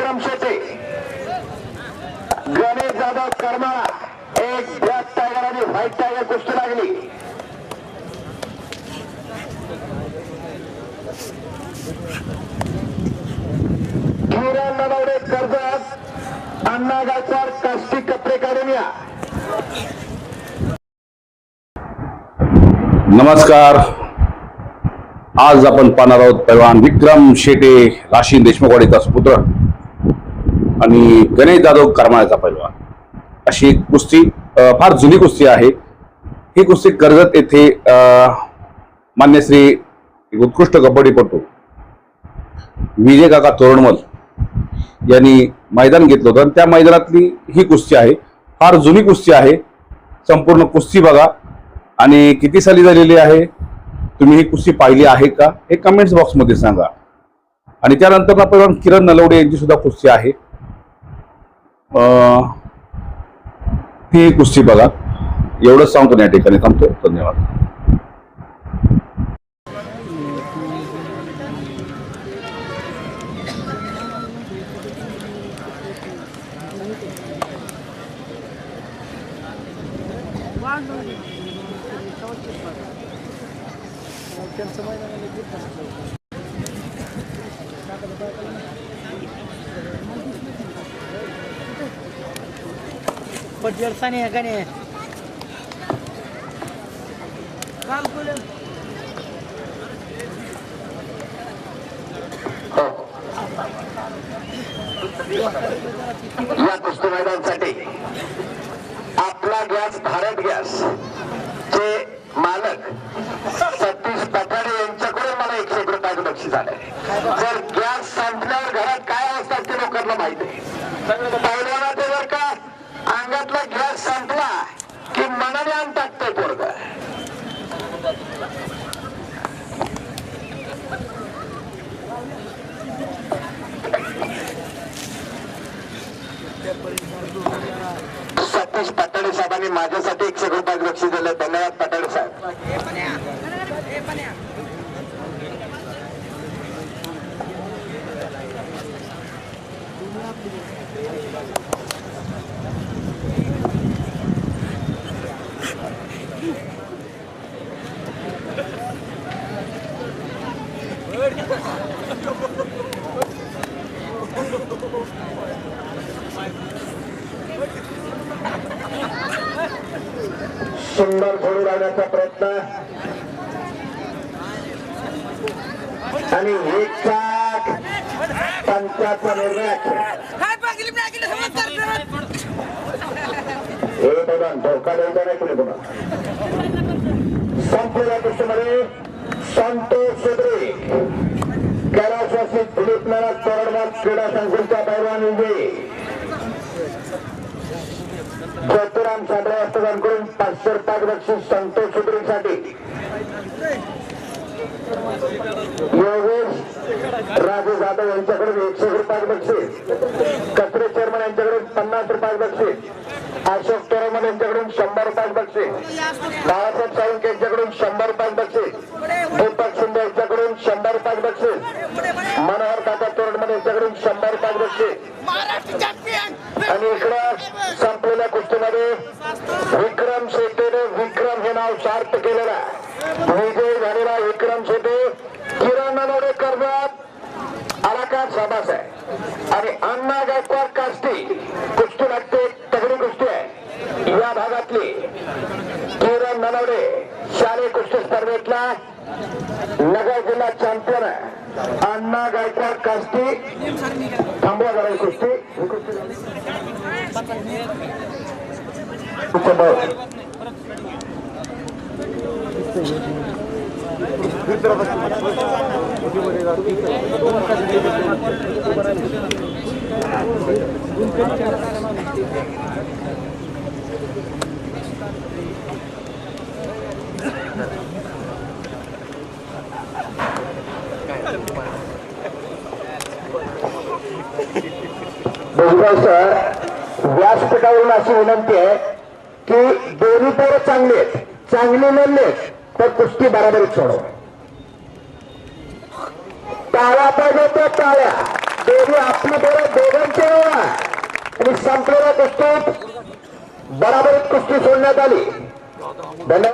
विक्रम शेटे गणेश जाधव करमाळा. एक black tiger आणि white tiger कुस्ती लागली. किरण नलावडे कर्जत. अण्णा गायकवाड काष्टी कपडे काढूया नमस्कार. आज आपण पाहणार आहोत पैलवान विक्रम शेटे राशी देशमुखवाडीचा सुपुत्र आणि गणेश जाधव करमाळ्याचा पैलवान. अशी एक कुस्ती फार जुनी कुस्ती आहे. ही कुस्ती कर्जत येथे मान्य श्री उत्कृष्ट कबड्डीपटू विजय काका तोरणमल यांनी मैदान घेतलं होतं. आणि त्या मैदानातली ही कुस्ती आहे. फार जुनी कुस्ती आहे. संपूर्ण कुस्ती बघा. आणि किती साली झालेली आहे? तुम्ही ही कुस्ती पाहिली आहे का? हे कमेंट्स बॉक्समध्ये सांगा. आणि त्यानंतर आपण किरण नलवडे यांची सुद्धा कुस्ती आहे. अं, ती कुस्ती बघा. एवढंच सांगतो या ठिकाणी थांबतो. धन्यवाद. Por पटवर्षाने का नाही या कुस्तीमैदानसाठी आपला गॅस भारत गॅस. चे मालक सतीश पठाडे यांच्याकडून मला एकशे एक रुपयाचं बक्षीस आलंय. जर गॅस संपल्यावर घरात काय असतात ते लोकांना माहिती आहे. पहिल्यांदा ते जर का अंगातला गॅस संपला की मनाने आण टाकतोय पोरग सतीश पाटाडे साहेबांनी माझ्यासाठी एकशे रुपयाचं बक्षीस दिलं धन्यवाद पाटाडे साहेब Thank you. सुंदर घोडू लावण्याचा प्रयत्न. आणि एक चाक पंचाचा निर्णय. हे बघा धोका द्यायचा नाही कुणी बघा. संपलेल्या गोष्टीमध्ये संतोष संकुलच्या पैलवान उभे. ज्योतिराम साबळे हस्तकांकडून पाचशे पाच बक्षीस संतोष सुद्रेसाठी योगेश राजू जाधव यांच्याकडून एकशे रुपये बक्षीस. कचरे चेअरमन यांच्याकडून पन्नास रुपये बक्षीस. अशोक तोरमन यांच्याकडून शंभर रुपये बक्षीस. बाळासाहेब सावंत यांच्याकडून शंभर रुपये बक्षीस. दीपक शिंदे यांच्याकडून शंभर रुपये बक्षीस मनोहर काका तोरणमल यांच्याकडून शंभर रुपये बक्षीस महाराष्ट्र चॅम्पियन आणि इकडं संपलेल्या विक्रम शेटेने विक्रम हे नाव शार्थ केलेलं आहे. विजय झालेला विक्रम शेटे किरण नलवडे कर्जात अलाकार साबास आहे आणि अण्णा गायकवाड काष्टी कुस्ती लागते तगडी कुस्ती आहे. या भागातली किरण नलवडे शालेय कुस्ती स्पर्धेतला नगर जिल्हा चॅम्पियन आहे. अण्णा गायकवाड काष्टी. थांबवा झाला कुस्ती. कुस्ती. व्यासपीठावरून अशी विनंती आहे की दोन्ही पोरं चांगले आहेत. चांगले म्हणले तर कुस्ती बराबरीत सोडव. टाळ्या पाहिजे तर टाळ्या. दोन्ही आपली पोरं दोघांचे आणि संपलेल्या कुस्तीत बराबरीत कुस्ती सोडण्यात आली. धन्यवाद.